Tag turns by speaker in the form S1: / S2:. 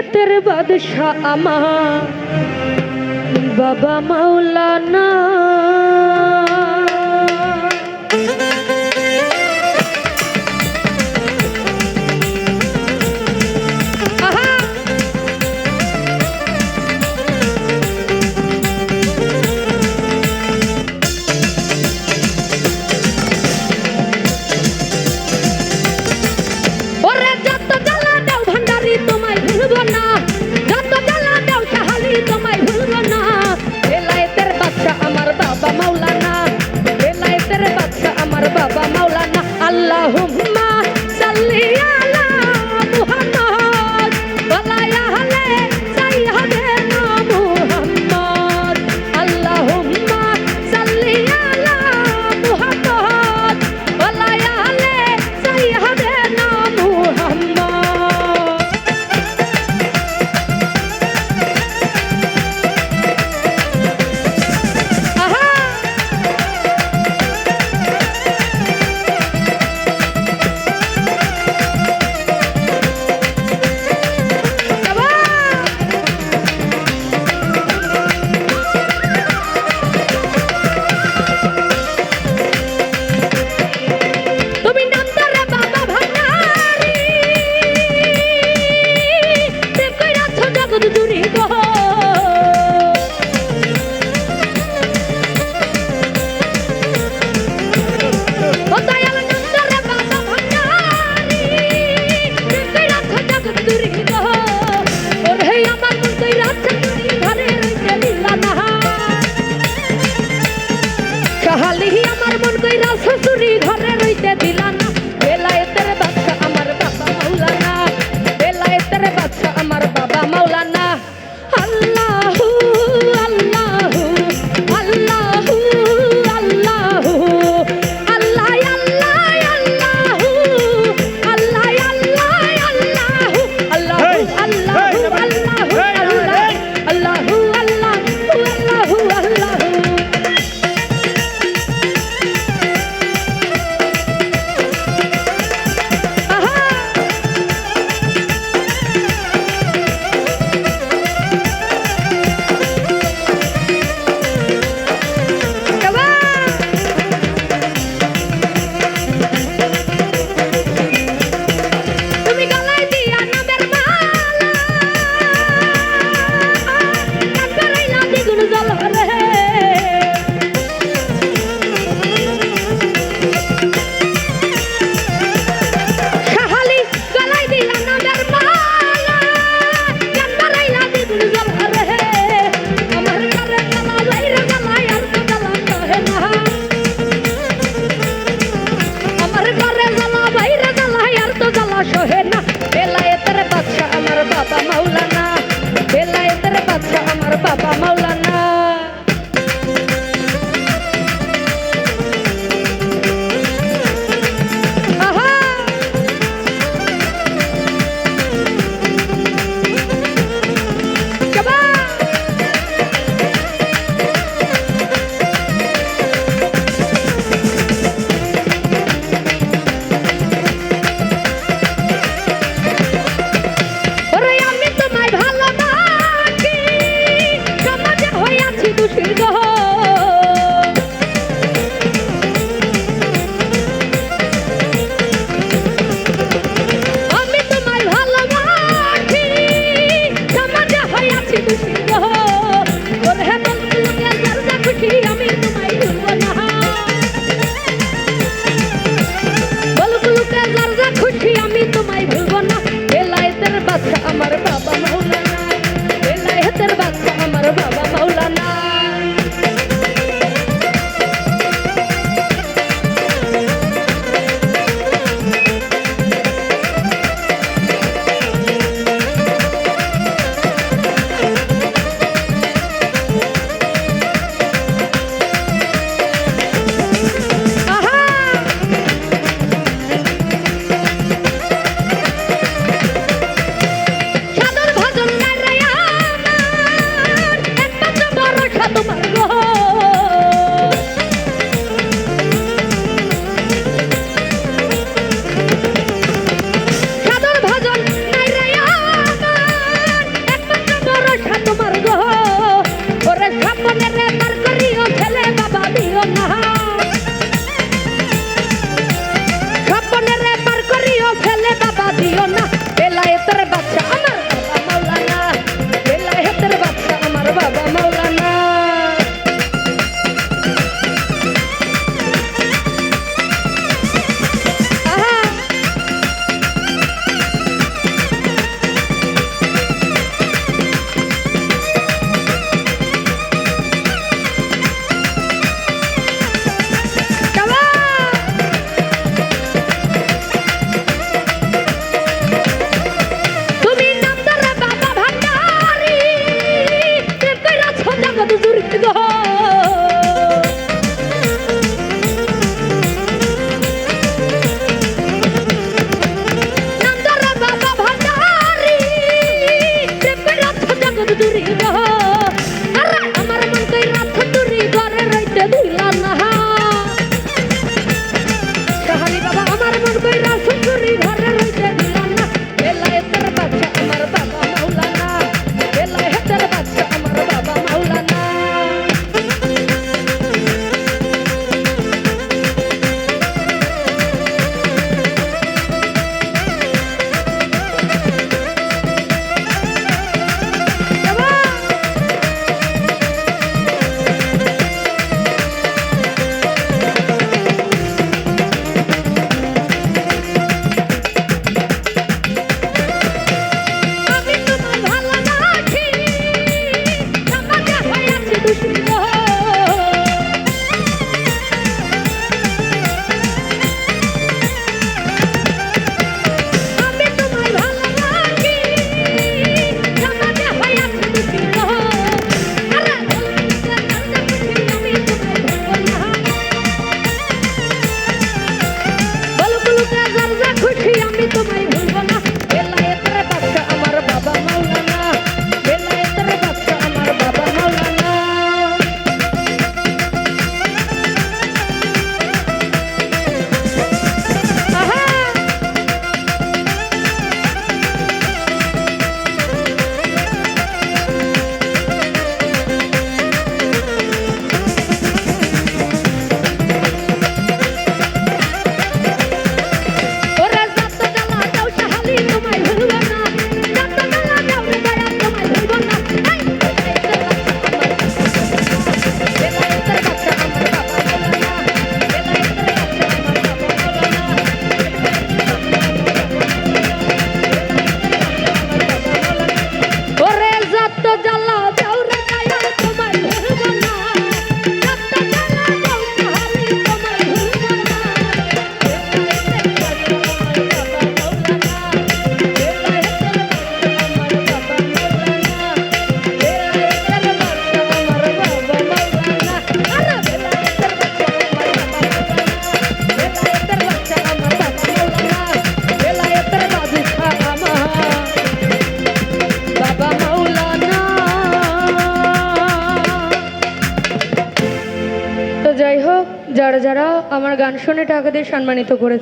S1: বেলায়েতের বাদশাহ আমার। বাবা মাওলানা না শ্বশুরি ঘরের দিও না আমার গান শুনে টাকা দিয়ে সম্মানিত করেছে।